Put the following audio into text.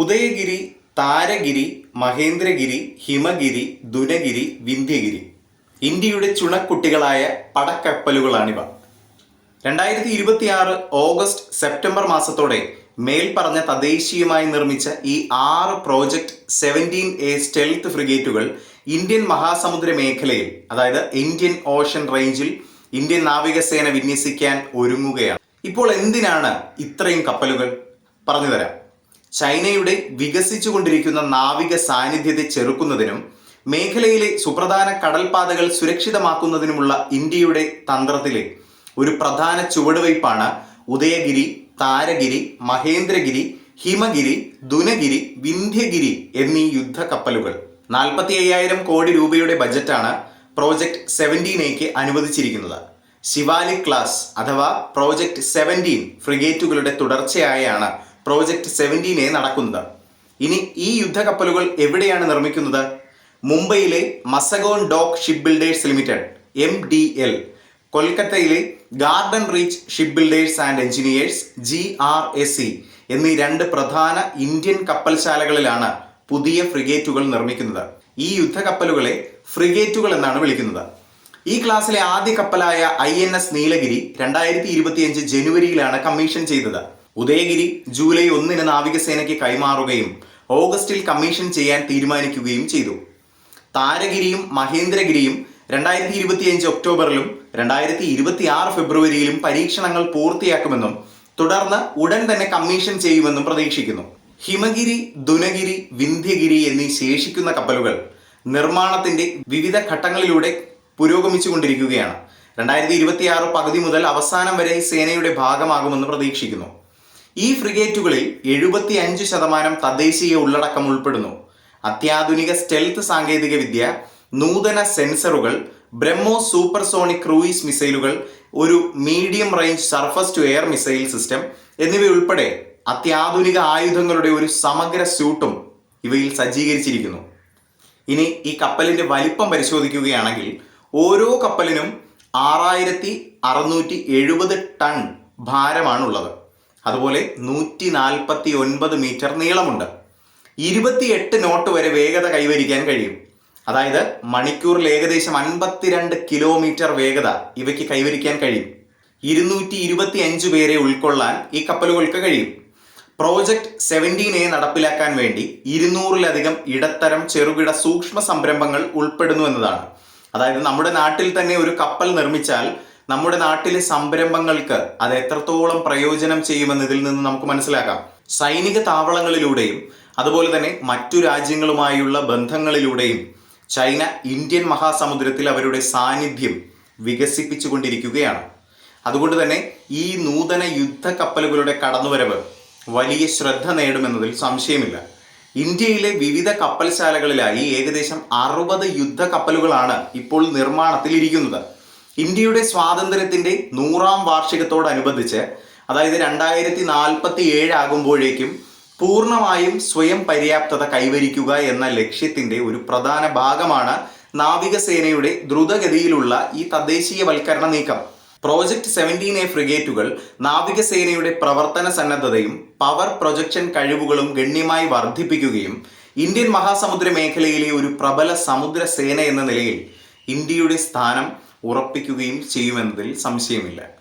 ഉദയഗിരി താരഗിരി മഹേന്ദ്രഗിരി ഹിമഗിരി ദുനഗിരി വിന്ധ്യഗിരി. ഇന്ത്യയുടെ ചുണക്കുട്ടികളായ പടക്കപ്പലുകളാണിവ. രണ്ടായിരത്തി ഇരുപത്തി ആറ് ഓഗസ്റ്റ് സെപ്റ്റംബർ മാസത്തോടെ മേൽപ്പറഞ്ഞ തദ്ദേശീയമായി നിർമ്മിച്ച ഈ ആറ് പ്രോജക്റ്റ് സെവന്റീൻ എ സ്റ്റെൽത്ത് ഫ്രിഗേറ്റുകൾ ഇന്ത്യൻ മഹാസമുദ്ര മേഖലയിൽ അതായത് ഇന്ത്യൻ ഓഷൻ റേഞ്ചിൽ ഇന്ത്യൻ നാവികസേന വിന്യസിക്കാൻ ഒരുങ്ങുകയാണ്. ഇപ്പോൾ എന്തിനാണ് ഇത്രയും കപ്പലുകൾ? പറഞ്ഞു തരാം ചൈനയുടെ വികസിച്ചുകൊണ്ടിരിക്കുന്ന നാവിക സാന്നിധ്യത്തെ ചെറുക്കുന്നതിനും മേഖലയിലെ സുപ്രധാന കടൽപാതകൾ സുരക്ഷിതമാക്കുന്നതിനുമുള്ള ഇന്ത്യയുടെ തന്ത്രത്തിലെ ഒരു പ്രധാന ചുവടുവയ്പ്പാണ് ഉദയഗിരി താരഗിരി മഹേന്ദ്രഗിരി ഹിമഗിരി ദുനഗിരി വിന്ധ്യഗിരി എന്നീ യുദ്ധക്കപ്പലുകൾ. നാൽപ്പത്തി അയ്യായിരം കോടി രൂപയുടെ ബജറ്റാണ് പ്രോജക്ട് സെവന്റീൻ എക്ക് അനുവദിച്ചിരിക്കുന്നത്. ശിവാലി ക്ലാസ് അഥവാ പ്രോജക്ട് സെവന്റീൻ ഫ്രിഗേറ്റുകളുടെ തുടർച്ചയായാണ് പ്രോജക്ട് സെവന്റീൻ എ നടക്കുന്നത് ഇനി ഈ യുദ്ധക്കപ്പലുകൾ എവിടെയാണ് നിർമ്മിക്കുന്നത്? മുംബൈയിലെ Mazagon dock ship builders limited M D L. കൊൽക്കത്തയിലെ garden reach ship builders and engineers G R S C എന്നീ രണ്ട് പ്രധാന ഇന്ത്യൻ കപ്പൽശാലകളിലാണ് പുതിയ ഫ്രിഗേറ്റുകൾ നിർമ്മിക്കുന്നത്. ഈ യുദ്ധക്കപ്പലുകളെ ഫ്രിഗേറ്റുകൾ എന്നാണ് വിളിക്കുന്നത്. ഈ ക്ലാസ്സിലെ ആദ്യ കപ്പലായ ഐ എൻ എസ് നീലഗിരി രണ്ടായിരത്തി ഇരുപത്തിയഞ്ച് ജനുവരിയിലാണ് കമ്മീഷൻ ചെയ്തത്. ഉദയഗിരി ജൂലൈ ഒന്നിന് നാവികസേനയ്ക്ക് കൈമാറുകയും ഓഗസ്റ്റിൽ കമ്മീഷൻ ചെയ്യാൻ തീരുമാനിക്കുകയും ചെയ്തു. താരഗിരിയും മഹേന്ദ്രഗിരിയും രണ്ടായിരത്തി ഇരുപത്തിയഞ്ച് ഒക്ടോബറിലും രണ്ടായിരത്തി ഇരുപത്തി ആറ് ഫെബ്രുവരിയിലും പരീക്ഷണങ്ങൾ പൂർത്തിയാക്കുമെന്നും തുടർന്ന് ഉടൻ തന്നെ കമ്മീഷൻ ചെയ്യുമെന്നും പ്രതീക്ഷിക്കുന്നു. ഹിമഗിരി ദുനഗിരി വിന്ധ്യഗിരി എന്നീ ശേഷിക്കുന്ന കപ്പലുകൾ നിർമ്മാണത്തിന്റെ വിവിധ ഘട്ടങ്ങളിലൂടെ പുരോഗമിച്ചുകൊണ്ടിരിക്കുകയാണ്. രണ്ടായിരത്തി ഇരുപത്തിയാറ് പകുതി മുതൽ അവസാനം വരെ സേനയുടെ ഭാഗമാകുമെന്ന് പ്രതീക്ഷിക്കുന്നു. ഈ ഫ്രിഗേറ്റുകളിൽ എഴുപത്തി അഞ്ച് ശതമാനം തദ്ദേശീയ ഉള്ളടക്കം ഉൾപ്പെടുന്നു. അത്യാധുനിക സ്റ്റെൽത്ത് സാങ്കേതിക വിദ്യ നൂതന സെൻസറുകൾ ബ്രഹ്മോ സൂപ്പർസോണിക് ക്രൂയിസ് മിസൈലുകൾ ഒരു medium range surface to air missile system എന്നിവയുൾപ്പെടെ അത്യാധുനിക ആയുധങ്ങളുടെ ഒരു സമഗ്ര സ്യൂട്ടും ഇവയിൽ സജ്ജീകരിച്ചിരിക്കുന്നു. ഇനി ഈ കപ്പലിന്റെ വലിപ്പം പരിശോധിക്കുകയാണെങ്കിൽ ഓരോ കപ്പലിനും ആറായിരത്തി അറുന്നൂറ്റി എഴുപത് ടൺ ഭാരമാണുള്ളത്. അതുപോലെ നൂറ്റി നാൽപ്പത്തി ഒൻപത് മീറ്റർ നീളമുണ്ട്. ഇരുപത്തിയെട്ട് നോട്ട് വരെ വേഗത കൈവരിക്കാൻ കഴിയും. അതായത് മണിക്കൂറിൽ ഏകദേശം അൻപത്തിരണ്ട് കിലോമീറ്റർ വേഗത ഇവയ്ക്ക് കൈവരിക്കാൻ കഴിയും. ഇരുന്നൂറ്റി ഇരുപത്തി അഞ്ച് പേരെ ഉൾക്കൊള്ളാൻ ഈ കപ്പലുകൾക്ക് കഴിയും. പ്രോജക്റ്റ് സെവന്റീൻ എ നടപ്പിലാക്കാൻ വേണ്ടി ഇരുന്നൂറിലധികം ഇടത്തരം ചെറുകിട സൂക്ഷ്മ സംരംഭങ്ങൾ ഉൾപ്പെടുന്നു എന്നതാണ്. അതായത് നമ്മുടെ നാട്ടിൽ തന്നെ ഒരു കപ്പൽ നിർമ്മിച്ചാൽ നമ്മുടെ നാട്ടിലെ സംരംഭങ്ങൾക്ക് അത് എത്രത്തോളം പ്രയോജനം ചെയ്യുമെന്ന് ഇതിൽ നിന്ന് നമുക്ക് മനസ്സിലാക്കാം. സൈനിക താവളങ്ങളിലൂടെയും അതുപോലെ തന്നെ മറ്റു രാജ്യങ്ങളുമായുള്ള ബന്ധങ്ങളിലൂടെയും ചൈന ഇന്ത്യൻ മഹാസമുദ്രത്തിൽ അവരുടെ സാന്നിധ്യം വികസിപ്പിച്ചുകൊണ്ടിരിക്കുകയാണ്. അതുകൊണ്ട് തന്നെ ഈ നൂതന യുദ്ധ കപ്പലുകളുടെ കടന്നുവരവ് വലിയ ശ്രദ്ധ നേടുമെന്നതിൽ സംശയമില്ല. ഇന്ത്യയിലെ വിവിധ കപ്പൽശാലകളിലായി ഏകദേശം അറുപത് യുദ്ധ കപ്പലുകളാണ് ഇപ്പോൾ നിർമ്മാണത്തിൽ ഇരിക്കുന്നത് ഇന്ത്യയുടെ സ്വാതന്ത്ര്യത്തിന്റെ നൂറാം വാർഷികത്തോടനുബന്ധിച്ച് അതായത് രണ്ടായിരത്തി നാൽപ്പത്തി ഏഴ് ആകുമ്പോഴേക്കും പൂർണമായും സ്വയം പര്യാപ്തത കൈവരിക്കുക എന്ന ലക്ഷ്യത്തിന്റെ ഒരു പ്രധാന ഭാഗമാണ് നാവികസേനയുടെ ദ്രുതഗതിയിലുള്ള ഈ തദ്ദേശീയവൽക്കരണ നീക്കം. പ്രോജക്ട് സെവന്റീൻ എ ഫ്രിഗേറ്റുകൾ നാവികസേനയുടെ പ്രവർത്തന സന്നദ്ധതയും പവർ പ്രൊജക്ഷൻ കഴിവുകളും ഗണ്യമായി വർദ്ധിപ്പിക്കുകയും ഇന്ത്യൻ മഹാസമുദ്ര മേഖലയിലെ ഒരു പ്രബല സമുദ്ര സേന എന്ന നിലയിൽ ഇന്ത്യയുടെ സ്ഥാനം ഉറപ്പിക്കുകയും ചെയ്യുമെന്നതിൽ സംശയമില്ല.